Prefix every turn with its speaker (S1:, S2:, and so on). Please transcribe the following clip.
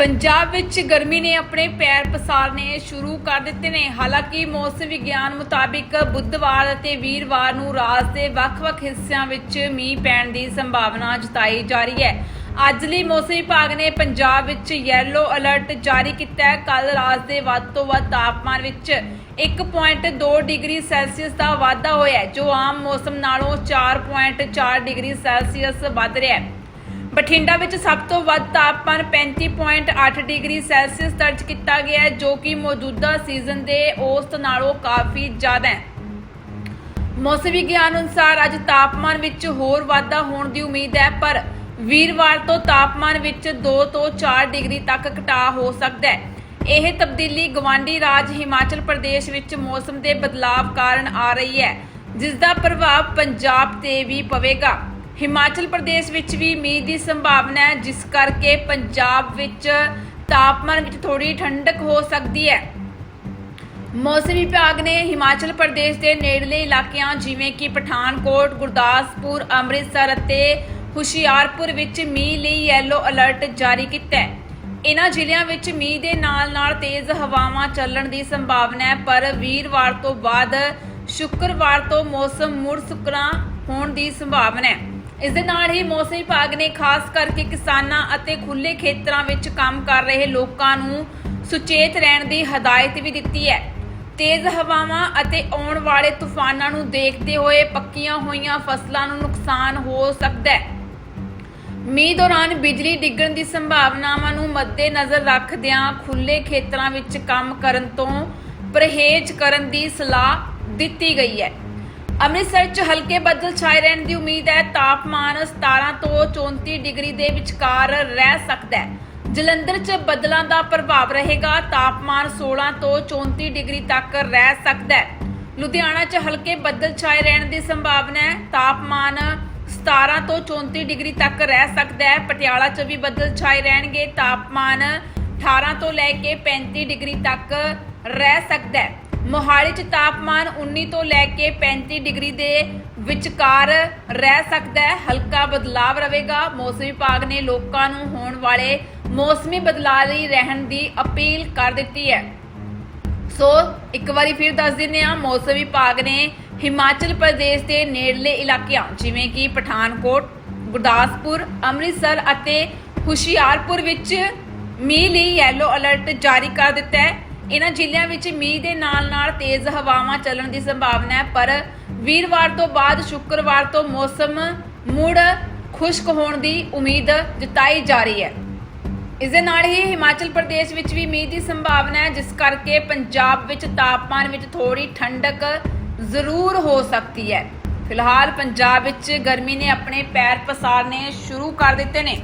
S1: ਪੰਜਾਬ ਵਿੱਚ ਗਰਮੀ ਨੇ ਆਪਣੇ ਪੈਰ ਪਸਾਰਨੇ ਸ਼ੁਰੂ ਕਰ ਦਿੱਤੇ ਨੇ। ਹਾਲਾਂਕਿ ਮੌਸਮ ਵਿਗਿਆਨ ਮੁਤਾਬਿਕ ਬੁੱਧਵਾਰ ਅਤੇ ਵੀਰਵਾਰ ਨੂੰ ਰਾਜ ਦੇ ਵੱਖ-ਵੱਖ ਹਿੱਸਿਆਂ ਵਿੱਚ ਮੀਂਹ ਪੈਣ ਦੀ ਸੰਭਾਵਨਾ ਜਤਾਈ ਜਾ ਰਹੀ ਹੈ। ਅੱਜ ਲਈ ਮੌਸਮ ਵਿਭਾਗ ਨੇ ਪੰਜਾਬ ਵਿੱਚ ਯੈਲੋ ਅਲਰਟ ਜਾਰੀ ਕੀਤਾ ਹੈ। ਕੱਲ ਰਾਜ ਦੇ ਵੱਧ ਤੋਂ ਵੱਧ ਤਾਪਮਾਨ ਵਿੱਚ 1.2 ਡਿਗਰੀ ਸੈਲਸੀਅਸ ਦਾ ਵਾਧਾ ਹੋਇਆ ਜੋ ਆਮ ਮੌਸਮ ਨਾਲੋਂ 4.4 ਡਿਗਰੀ ਸੈਲਸੀਅਸ ਵੱਧ ਰਿਹਾ ਹੈ। ਬਠਿੰਡਾ ਵਿੱਚ ਸਭ ਤੋਂ ਵੱਧ ਤਾਪਮਾਨ 35.8 ਡਿਗਰੀ ਸੈਲਸੀਅਸ ਦਰਜ ਕੀਤਾ ਗਿਆ ਹੈ, ਜੋ ਕਿ ਮੌਜੂਦਾ ਸੀਜ਼ਨ ਦੇ ਔਸਤ ਨਾਲੋਂ ਕਾਫੀ ਜ਼ਿਆਦਾ ਹੈ। ਮੌਸਮ ਵਿਗਿਆਨ ਅਨੁਸਾਰ ਅੱਜ ਤਾਪਮਾਨ ਵਿੱਚ ਹੋਰ ਵਾਧਾ ਹੋਣ ਦੀ ਉਮੀਦ ਹੈ, ਪਰ ਵੀਰਵਾਰ ਤੋਂ ਤਾਪਮਾਨ ਵਿੱਚ 2 ਤੋਂ 4 ਡਿਗਰੀ ਤੱਕ ਘਟਾਅ ਹੋ ਸਕਦਾ ਹੈ। ਇਹ ਤਬਦੀਲੀ ਗਵਾਂਡੀ ਰਾਜ ਹਿਮਾਚਲ ਪ੍ਰਦੇਸ਼ ਵਿੱਚ ਮੌਸਮ ਦੇ ਬਦਲਾਵ ਕਾਰਨ ਆ ਰਹੀ ਹੈ, ਜਿਸ ਦਾ ਪ੍ਰਭਾਵ ਪੰਜਾਬ ਤੇ ਵੀ ਪਵੇਗਾ। ਹਿਮਾਚਲ ਪ੍ਰਦੇਸ਼ ਵਿੱਚ ਵੀ ਮੀਂਹ ਦੀ ਸੰਭਾਵਨਾ ਹੈ ਜਿਸ ਕਰਕੇ ਪੰਜਾਬ ਵਿੱਚ ਤਾਪਮਾਨ ਵਿੱਚ ਥੋੜੀ ਠੰਡਕ ਹੋ ਸਕਦੀ ਹੈ ਮੌਸਮ ਵਿਭਾਗ ਨੇ ਹਿਮਾਚਲ ਪ੍ਰਦੇਸ਼ ਦੇ ਨੇੜਲੇ ਇਲਾਕਿਆਂ ਜਿਵੇਂ ਕਿ ਪਠਾਨਕੋਟ, ਗੁਰਦਾਸਪੁਰ, ਅੰਮ੍ਰਿਤਸਰ ਅਤੇ ਹੁਸ਼ਿਆਰਪੁਰ ਵਿੱਚ ਮੀਂਹ ਲਈ ਯੈਲੋ ਅਲਰਟ ਜਾਰੀ ਕੀਤਾ ਹੈ। ਇਨ੍ਹਾਂ ਜ਼ਿਲ੍ਹਿਆਂ ਵਿੱਚ ਮੀਂਹ ਦੇ ਨਾਲ-ਨਾਲ ਤੇਜ਼ ਹਵਾਵਾਂ ਚੱਲਣ ਦੀ ਸੰਭਾਵਨਾ ਹੈ ਪਰ ਵੀਰਵਾਰ ਤੋਂ ਬਾਅਦ ਸ਼ੁੱਕਰਵਾਰ ਤੋਂ ਮੌਸਮ ਮੁੜ ਸੁਕਣਾ ਹੋਣ ਦੀ ਸੰਭਾਵਨਾ ਹੈ। ਇਸ ਦੇ ਨਾਲ ਹੀ ਮੌਸਮ ਵਿਭਾਗ ਨੇ ਖਾਸ ਕਰਕੇ ਕਿਸਾਨਾਂ ਅਤੇ ਖੁੱਲੇ ਖੇਤਰਾਂ ਵਿੱਚ ਕੰਮ ਕਰ ਰਹੇ ਲੋਕਾਂ ਨੂੰ ਸੁਚੇਤ ਰਹਿਣ ਦੀ ਹਦਾਇਤ ਵੀ ਦਿੱਤੀ ਹੈ। ਤੇਜ਼ ਹਵਾਵਾਂ ਅਤੇ ਆਉਣ ਵਾਲੇ ਤੂਫਾਨਾਂ ਨੂੰ ਦੇਖਦੇ ਹੋਏ ਪੱਕੀਆਂ ਹੋਈਆਂ ਫਸਲਾਂ ਨੂੰ ਨੁਕਸਾਨ ਹੋ ਸਕਦਾ ਹੈ ਮੀਂਹ ਦੌਰਾਨ ਬਿਜਲੀ ਡਿੱਗਣ ਦੀ ਸੰਭਾਵਨਾਵਾਂ ਨੂੰ ਮੱਦੇਨਜ਼ਰ ਰੱਖਦਿਆਂ ਖੁੱਲੇ ਖੇਤਰਾਂ ਵਿੱਚ ਕੰਮ ਕਰਨ ਤੋਂ ਪਰਹੇਜ਼ ਕਰਨ ਦੀ ਸਲਾਹ ਦਿੱਤੀ ਗਈ ਹੈ ਅੰਮ੍ਰਿਤਸਰ 'ਚ ਹਲਕੇ ਬੱਦਲ ਛਾਏ ਰਹਿਣ ਦੀ ਉਮੀਦ ਹੈ। ਤਾਪਮਾਨ 17 ਤੋਂ 34 ਡਿਗਰੀ ਦੇ ਵਿਚਕਾਰ ਰਹਿ ਸਕਦਾ ਹੈ। ਜਲੰਧਰ 'ਚ ਬੱਦਲਾਂ ਦਾ ਪ੍ਰਭਾਵ ਰਹੇਗਾ। ਤਾਪਮਾਨ 16 ਤੋਂ 34 ਡਿਗਰੀ ਤੱਕ ਰਹਿ ਸਕਦਾ ਹੈ। ਲੁਧਿਆਣਾ 'ਚ ਹਲਕੇ ਬੱਦਲ ਛਾਏ ਰਹਿਣ ਦੀ ਸੰਭਾਵਨਾ ਹੈ। ਤਾਪਮਾਨ 17 ਤੋਂ 34 ਡਿਗਰੀ ਤੱਕ ਰਹਿ ਸਕਦਾ ਹੈ। ਪਟਿਆਲਾ 'ਚ ਵੀ ਬੱਦਲ ਛਾਏ ਰਹਿਣਗੇ। ਤਾਪਮਾਨ 18 ਤੋਂ ਲੈ ਕੇ 35 ਡਿਗਰੀ ਤੱਕ ਰਹਿ ਸਕਦਾ ਹੈ। ਮੋਹਾਲੀ 'ਚ ਤਾਪਮਾਨ 19 ਤੋਂ ਲੈ ਕੇ 35 ਡਿਗਰੀ ਦੇ ਵਿਚਕਾਰ ਰਹਿ ਸਕਦਾ ਹੈ। ਹਲਕਾ ਬਦਲਾਵ ਰਹੇਗਾ। ਮੌਸਮ ਵਿਭਾਗ ਨੇ ਲੋਕਾਂ ਨੂੰ ਹੋਣ ਵਾਲੇ ਮੌਸਮੀ ਬਦਲਾਅ ਲਈ ਰਹਿਣ ਦੀ ਅਪੀਲ ਕਰ ਦਿੱਤੀ ਹੈ। ਸੋ, ਇੱਕ ਵਾਰੀ ਫਿਰ ਦੱਸ ਦਿੰਦੇ ਹਾਂ, ਮੌਸਮ ਵਿਭਾਗ ਨੇ ਹਿਮਾਚਲ ਪ੍ਰਦੇਸ਼ ਦੇ ਨੇੜਲੇ ਇਲਾਕਿਆਂ, ਜਿਵੇਂ ਕਿ ਪਠਾਨਕੋਟ, ਗੁਰਦਾਸਪੁਰ, ਅੰਮ੍ਰਿਤਸਰ ਅਤੇ ਹੁਸ਼ਿਆਰਪੁਰ ਵਿੱਚ ਮੀਂਹ ਲਈ ਯੈਲੋ ਅਲਰਟ ਜਾਰੀ ਕਰ ਦਿੱਤਾ ਹੈ। ਇਹਨਾਂ ਜ਼ਿਲ੍ਹਿਆਂ ਵਿੱਚ ਮੀਂਹ ਦੇ ਨਾਲ-ਨਾਲ ਤੇਜ਼ ਹਵਾਵਾਂ ਚੱਲਣ ਦੀ ਸੰਭਾਵਨਾ ਹੈ, ਪਰ ਵੀਰਵਾਰ ਤੋਂ ਬਾਅਦ ਸ਼ੁੱਕਰਵਾਰ ਤੋਂ ਮੌਸਮ ਮੁੜ ਖੁਸ਼ਕ ਹੋਣ ਦੀ ਉਮੀਦ ਜਤਾਈ ਜਾ ਰਹੀ ਹੈ। ਇਸ ਦੇ ਨਾਲ ਹੀ ਹਿਮਾਚਲ ਪ੍ਰਦੇਸ਼ ਵਿੱਚ ਵੀ ਮੀਂਹ ਦੀ ਸੰਭਾਵਨਾ ਹੈ, ਜਿਸ ਕਰਕੇ ਪੰਜਾਬ ਵਿੱਚ ਤਾਪਮਾਨ ਵਿੱਚ ਥੋੜੀ ਠੰਡਕ ਜ਼ਰੂਰ ਹੋ ਸਕਦੀ ਹੈ। ਫਿਲਹਾਲ ਪੰਜਾਬ ਵਿੱਚ ਗਰਮੀ ਨੇ ਆਪਣੇ ਪੈਰ ਪਸਾਰਨੇ ਸ਼ੁਰੂ ਕਰ ਦਿੱਤੇ ਨੇ।